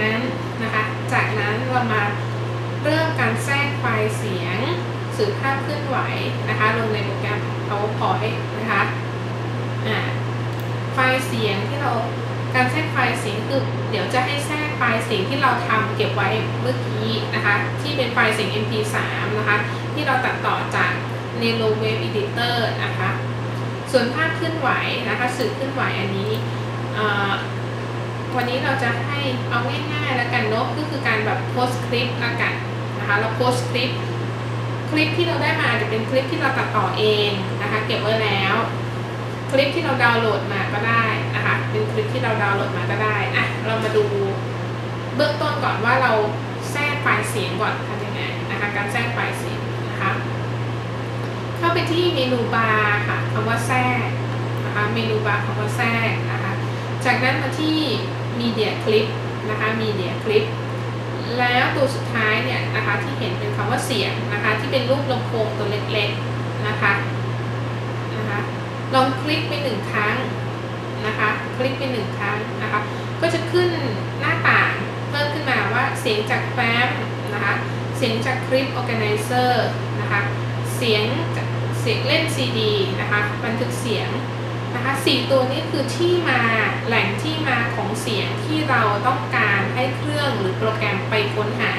นั้นนะคะ จากนั้นเรามาเริ่มการแทรกไฟล์เสียงสื่อภาพเคลื่อนไหวนะคะ ลงในโปรแกรม PowerPoint นะคะอ่าไฟล์เสียงที่เราการแทรกไฟล์เสียงคือเดี๋ยวจะให้แทรกไฟล์เสียงที่เราทำเก็บไว้เมื่อกี้นะคะ ที่เป็นไฟล์เสียง MP3 นะคะ ที่เราตัดต่อจาก Nelo Wave Editor นะคะ ส่วนภาพเคลื่อนไหวนะคะ สื่อเคลื่อนไหวอันนี้ วันนี้เราจะให้เอาง่ายๆแล้วกันเนาะก็คือการแบบโพสคลิปละกันนะคะเราโพสคลิปคลิปที่เราได้มาอาจะเป็นคลิปที่เราตัดต่อเองนะคะเก็บไว้แล้ว คลิปที่เราดาวน์โหลดมาก็ได้นะคะเป็นคลิปที่เราดาวน์โหลดมาก็ได้อะเรามาดูเบื้องต้นก่อนว่าเราแทรกไฟล์เสียงก่อนทำยังไงนะคะการแทรกไฟล์เสียงนะคะเข้าไปที่เมนูบาร์ค่ะคำว่าแทรกนะคะเมนูบาร์คำว่าแทรกนะคะจากนั้นมาที่ Media Clip นะคะ Media Clip แล้วตัวสุดท้ายเนี่ยนะคะที่เห็นเป็นคำว่าเสียงนะคะที่เป็นรูปลำโพงตัวเล็กๆนะคะนะคะลองคลิกไปหนึ่งครั้งนะคะคลิกไปหนึ่งครั้งนะคะก็จะขึ้นหน้าต่างเพิ่มขึ้นมาว่าเสียงจากแฟ้มนะคะเสียงจากคลิป Organizer นะคะเสียงเสียงเล่นซีดีนะคะบันทึกเสียง นะคะสี่ตัวนี้คือที่มาแหล่งที่มาของเสียงที่เราต้องการให้เครื่องหรือโปรแกรมไปค้นหา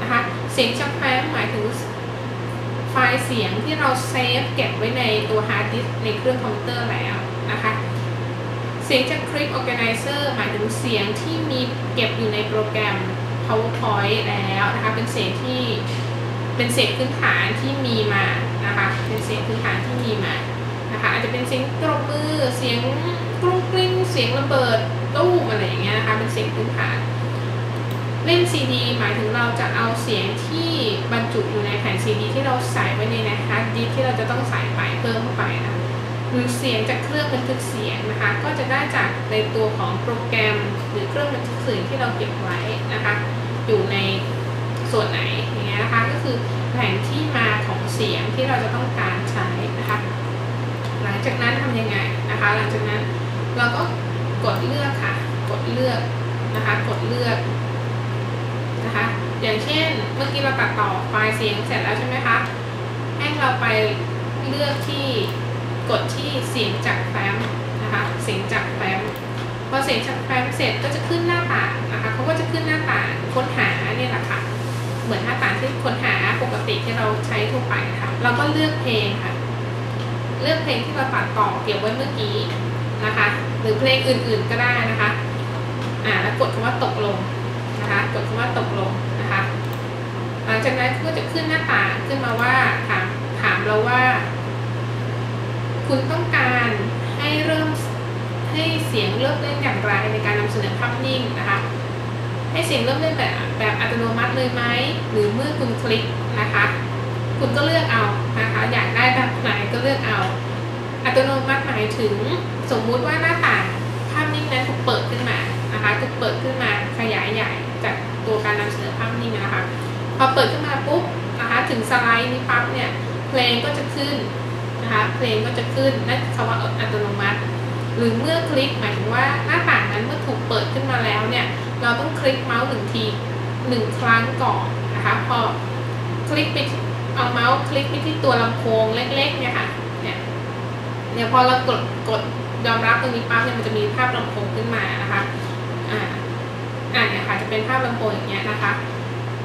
นะคะเสียงจากแฟ้มหมายถึงไฟล์เสียงที่เราเซฟเก็บไว้ในตัวฮาร์ดดิสก์ในเครื่องคอมพิวเตอร์แล้วนะคะเสียงจากคลิป Organizer หมายถึงเสียงที่มีเก็บอยู่ในโปรแกรม PowerPoint แล้วนะคะเป็นเสียงที่เป็นเสียงพื้นฐานที่มีมานะคะเป็นเสียงพื้นฐานที่มีมา นะคะอาจจะเป็นเสียงตบมือเสียงกรุ้งกริ้งเสียงระเบิดตู้มอะไรอย่างเงี้ยนะคะเป็นเสียงพื้นฐานเล่นซีดีหมายถึงเราจะเอาเสียงที่บรรจุอยู่ในแผ่นซีดีที่เราใส่ไว้ในนะฮาร์ดดิสที่เราจะต้องใส่ไปเพิ่มเข้าไปนะหรือเสียงจากเครื่องบันทึกเสียงนะคะ ก็จะได้จากในตัวของโปรแกรม หรือเครื่องบันทึกเสียงที่เราเก็บไว้นะคะ อยู่ในส่วนไหนอย่างเงี้ยนะคะ ก็คือแหล่งที่มาของเสียงที่เราจะต้องการใช้นะคะ งจากนั้นทำยังไงนะคะ หลังจากนั้นเราก็กดเลือกค่ะ กดเลือกนะคะ กดเลือกนะคะ อย่างเช่นเมื่อกี้เราตัดต่อไฟล์เสียงเสร็จแล้วใช่ไหมคะ ให้เราไปเลือกที่กดที่เสียงจากแฟ้มนะคะ เสียงจากแฟ้มพอเสียงจากแฟ้มเสร็จก็จะขึ้นหน้าต่างนะคะเขาก็จะขึ้นหน้าต่างค้นหาเนี่ยแหละค่ะ เหมือนหน้าต่างที่ค้นหาปกติที่เราใช้ทั่วไปค่ะเราก็เลือกเพลงค่ะ เลือกเพลงที่เราตัดต่อเก็บไว้เมื่อกี้นะคะ หรือเพลงอื่นๆก็ได้นะคะอ่าแล้วกดคำว่าตกลงนะคะ กดคำว่าตกลงนะคะ หลังจากนั้นก็จะขึ้นหน้าต่างขึ้นมาว่าถามถามเราว่า คุณต้องการให้เริ่มให้เสียงเริ่มเล่นอย่างไรในการนำเสนอภาพนิ่งนะคะให้เสียงเริ่มเล่นแบบแบบอัตโนมัติเลยไหมหรือเมื่อคุณคลิกนะคะ คุณก็เลือกเอานะคะอยากได้แบบไหนก็เลือกเอา อัตโนมัติหมายถึงสมมุติว่าหน้าต่างภาพนิ่งนั้นถูกเปิดขึ้นมานะคะถูกเปิดขึ้นมาขยายใหญ่จากตัวการนำเสนอภาพนิ่งนะคะพอเปิดขึ้นมาปุ๊บนะคะถึงสไลด์นี้ปั๊บเนี่ยเพลงก็จะขึ้นนะคะเพลงก็จะขึ้นนั่นคำว่าอัตโนมัติ หรือเมื่อคลิกหมายถึงว่าหน้าต่างนั้นเมื่อถูกเปิดขึ้นมาแล้วเนี่ยเราต้องคลิกเมาส์หนึ่งทีหนึ่งครั้งก่อนนะคะพอคลิกไป เอาเมาส์คลิกไปที่ตัวลำโพงเล็กๆเนี่ยค่ะเนี่ยเนี่ยพอเรากดกดยอมรับตรงนี้ปั๊บเนี่ยมันจะมีภาพลำโพงขึ้นมานะคะอ่าอ่าเนี่ยค่ะจะเป็นภาพลำโพงอย่างเงี้ยนะคะ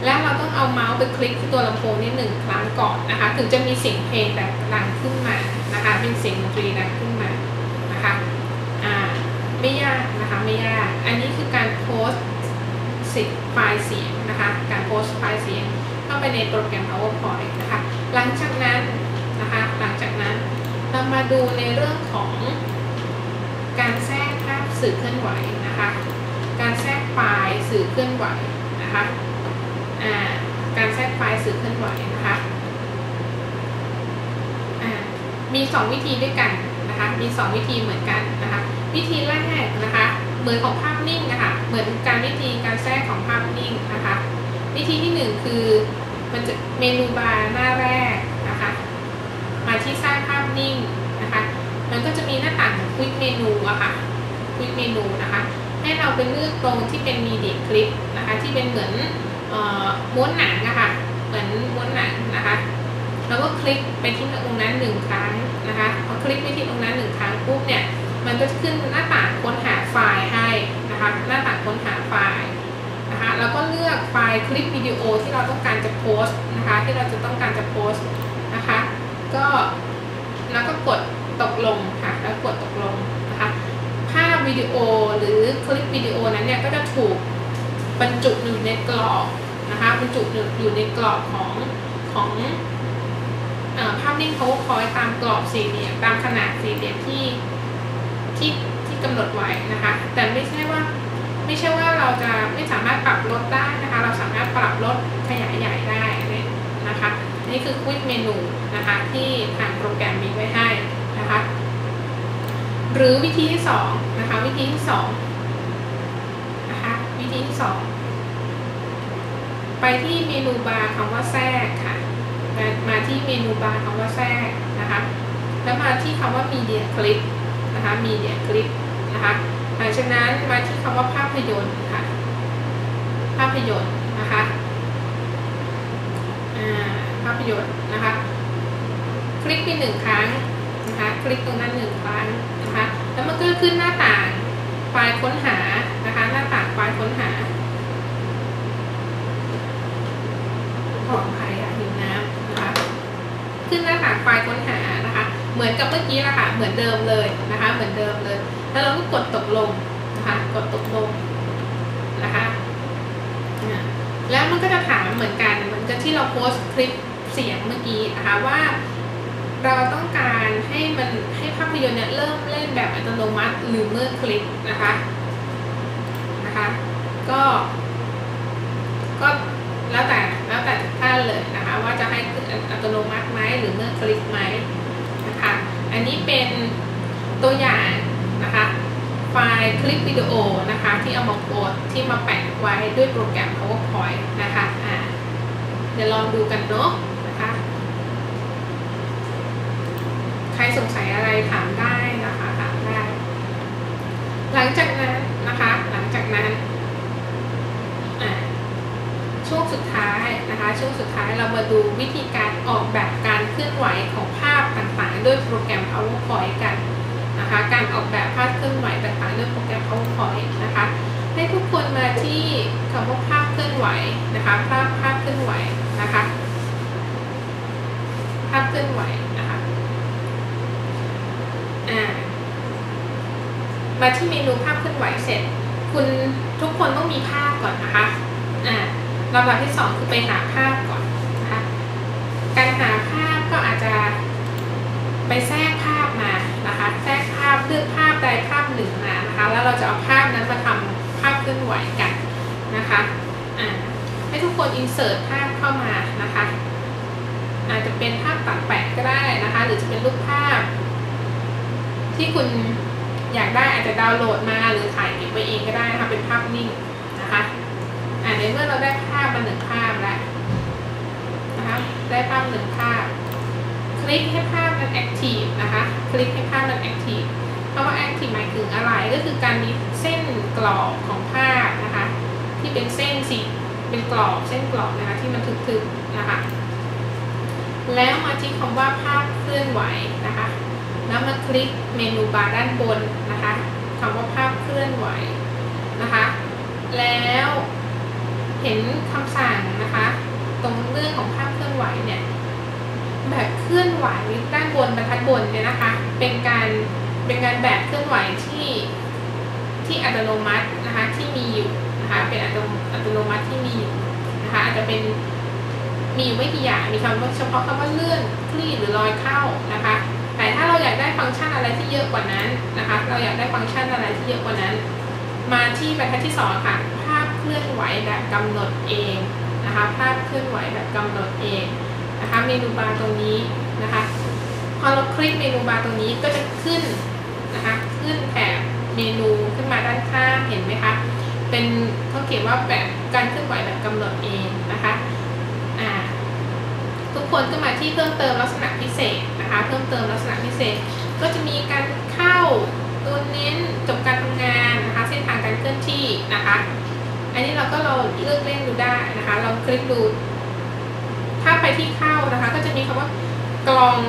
แล้วเราต้องเอาเมาส์ไปคลิกที่ตัวลำโพงนี่หนึ่งครั้งก่อนนะคะ ถึงจะมีเสียงเพลงแบบดังขึ้นมานะคะ เป็นเสียงดนตรีดังขึ้นมานะคะอ่าไม่ยากนะคะไม่ยาก อันนี้คือการโพสต์สิไฟล์เสียงนะคะ การโพสต์ไฟล์เสียง เข้าไปในโปรแกรม PowerPoint นะคะ หลังจากนั้นนะคะ หลังจากนั้นเรามาดูในเรื่องของการแทรกภาพสื่อเคลื่อนไหวนะคะ การแทรกไฟล์สื่อเคลื่อนไหวนะคะการแทรกไฟล์สื่อเคลื่อนไหวนะคะมี 2 วิธีด้วยกันนะคะ มี 2 วิธีเหมือนกันนะคะ วิธีแรกนะคะ เหมือนของภาพนิ่งนะคะ เหมือนการวิธีการแทรกของภาพนิ่งนะคะ วิธีที่ 1 คือ มันจะเมนูบาร์หน้าแรกนะคะ มาที่สร้างภาพนิ่งนะคะ มันก็จะมีหน้าต่างของควิกเมนูอะค่ะควิกเมนูนะคะ ให้เราไปเลือกตรงที่เป็นมีเดียคลิปนะคะ ที่เป็นเหมือนม้วนหนังอะคะ่ะ เหมือนม้วนหนังนะคะ แล้วก็คลิกไปที่ตรงนั้นหนึ่งครั้งนะคะพอคลิกไปที่ตรงนั้นหนึ่งครั้งปุ๊บเนี่ย มันก็จะขึ้นหน้าต่างค้นหาไฟล์ให้นะคะ หน้าต่างค้นหาไฟล์ นะคะแล้วก็เลือกไฟล์คลิปวิดีโอที่เราต้องการจะโพสต์นะคะที่เราจะต้องการจะโพสต์นะคะก็แล้วก็กดตกลงค่ะแล้วกดตกลงนะคะภาพวิดีโอหรือคลิปวิดีโอนั้นเนี่ยก็จะถูกบรรจุอยู่ในกรอบนะคะบรรจุอยู่ในกรอบของของภาพนิ่ง powerpoint ตามกรอบสี่เหลี่ยมตามขนาดสี่เหลี่ยมที่ที่ที่กำหนดไว้นะคะแต่ไม่ใช่ว่า ไม่ใช่ว่าเราจะไม่สามารถปรับลดได้นะคะ เราสามารถปรับลดขยายใหญ่ได้นะคะ นี่คือควิกเมนูนะคะที่ทางโปรแกรมมีไว้ให้นะคะ หรือวิธีที่สองนะคะวิธีที่สองนะคะวิธีที่สองไปที่เมนูบาร์คำว่าแทรกค่ะมาที่เมนูบาร์คำว่าแทรกนะคะ แล้วมาที่คำว่า media clip นะคะ media clip นะคะ หลังจากนั้นมาที่คำว่าภาพยนตร์ค่ะ ภาพยนตร์นะคะภาพยนตร์นะคะ คลิกไปหนึ่งครั้งนะคะคลิกตรงนั้นหนึ่งครั้งนะคะแล้วมันก็ขึ้นหน้าต่างไฟล์ค้นหานะคะหน้าต่างไฟล์ค้นหาของใครอะหิวน้ำนะคะขึ้นหน้าต่างไฟล์ค้นหา เหมือนกับเมื่อกี้ละค่ะเหมือนเดิมเลยนะคะ เหมือนเดิมเลย แล้วเราก็กดตกลงนะคะกดตกลงนะคะแล้วมันก็จะถามเหมือนกันเหมือนกับที่เราโพสคลิปเสียงเมื่อกี้นะคะว่าเราต้องการให้มันให้ภาพยนตร์เนี่ยเริ่มเล่นแบบอัตโนมัติหรือเมื่อคลิกนะคะ ก็ ก็แล้วแต่แล้วแต่ท่านเลยนะคะ ว่าจะให้อัตโนมัติไหมหรือเมื่อคลิกไหมนะคะ อันนี้เป็นตัวอย่างนะคะ ไฟล์คลิปวิดีโอนะคะ ที่เอามาโพสที่มาแปะ ไว้ด้วยโปรแกรม PowerPoint นะคะอ่าเดี๋ยวลองดูกันเนาะนะคะ ใครสงสัยอะไรถามได้นะคะถามได้ หลังจากนั้นนะคะหลังจากนั้นช่วงสุดท้ายนะคะ ช่วงสุดท้ายเรามาดูวิธีการออกแบบการเคลื่อนไหวของภาพต่างๆ ด้วยโปรแกรม PowerPoint กันนะคะ การออกแบบภาพเคลื่อนไหวต่างๆด้วยโปรแกรม PowerPoint นะคะ ให้ทุกคนมาที่คำว่าภาพเคลื่อนไหวนะคะภาพภาพเคลื่อนไหวนะคะ ภาพเคลื่อนไหวนะคะอ่ามาที่เมนูภาพเคลื่อนไหวเสร็จ คุณทุกคนต้องมีภาพก่อนนะคะอ่าลำดับที่สองคือไปหาภาพก่อนนะคะการหาภาพก็อาจจะไปแทรกภาพมานะคะ แทรกภาพเลือกภาพใดภาพหนึ่งมานะคะ แล้วเราจะเอาภาพนั้นมาทำภา เคลื่อนไหวกันนะคะให้ทุกคนอินเสิร์ตภาพเข้ามานะคะ อาจจะเป็นภาพตัดแปะก็ได้นะคะ หรือจะเป็นรูปภาพ ที่คุณอยากได้อาจจะดาวน์โหลดมาหรือถ่ายเก็บไว้เองก็ได้นะคะเป็นภาพนิ่งนะคะอ่าในเมื่อเราได้ภาพมาหนึ่งภาพแล้วนะคะได้ภาพหนึ่งภาพ คลิกให้ภาพมันแอคทีฟนะคะ คลิกให้ภาพมันแอคทีฟ คำว่าแอคทีฟหมายถึงอะไรก็คือการมีเส้นกรอบของภาพนะคะที่เป็นเส้นสีเป็นกรอบเส้นกรอบนะคะที่มันทึบๆนะคะแล้วมาที่คำว่าภาพเคลื่อนไหวนะคะแล้วมาคลิกเมนูบาร์ด้านบนนะคะคำว่าภาพเคลื่อนไหวนะคะแล้วเห็นคำสั่งนะคะตรงเรื่องของภาพเคลื่อนไหวเนี่ยแบบเคลื่อนไหวด้านบนบรรทัดบนเนี่ยนะคะเป็นการ เป็นการแบบเคลื่อนไหวที่ที่อัตโนมัตินะคะที่มีอยู่นะคะเป็นอัตโนอัตโนมัติที่มีอยู่นะคะอาจจะเป็นมีอยู่ไม่กี่อย่างมีคำว่าเฉพาะคำว่าเลื่อนคลี่หรือลอยเข้านะคะ แต่ถ้าเราอยากได้ฟังก์ชันอะไรที่เยอะกว่านั้นนะคะ เราอยากได้ฟังก์ชันอะไรที่เยอะกว่านั้น มาที่บรรทัดที่สองค่ะภาพเคลื่อนไหวแบบกำหนดเองนะคะภาพเคลื่อนไหวแบบกำหนดเองนะคะ เมนูบาร์ตรงนี้นะคะ พอเราคลิกเมนูบาร์ตรงนี้ก็จะขึ้น นะคะ ขึ้นแถบเมนูขึ้นมาด้านข้างเห็นไหมคะเป็นเขาเขียนว่าแบบการเคลื่อนไหวแบบกำหนดเองนะคะทุกคนก็มาที่เพิ่มเติมลักษณะพิเศษนะคะ เพิ่มเติมลักษณะพิเศษ ก็จะมีการเข้าตัวเน้นจบการทำงานนะคะเส้นทางการเคลื่อนที่นะคะ อันนี้เราก็เราเลือกเล่นดูได้นะคะ เราคลิกดู ถ้าไปที่เข้านะคะ ก็จะมีคำว่ากล่อง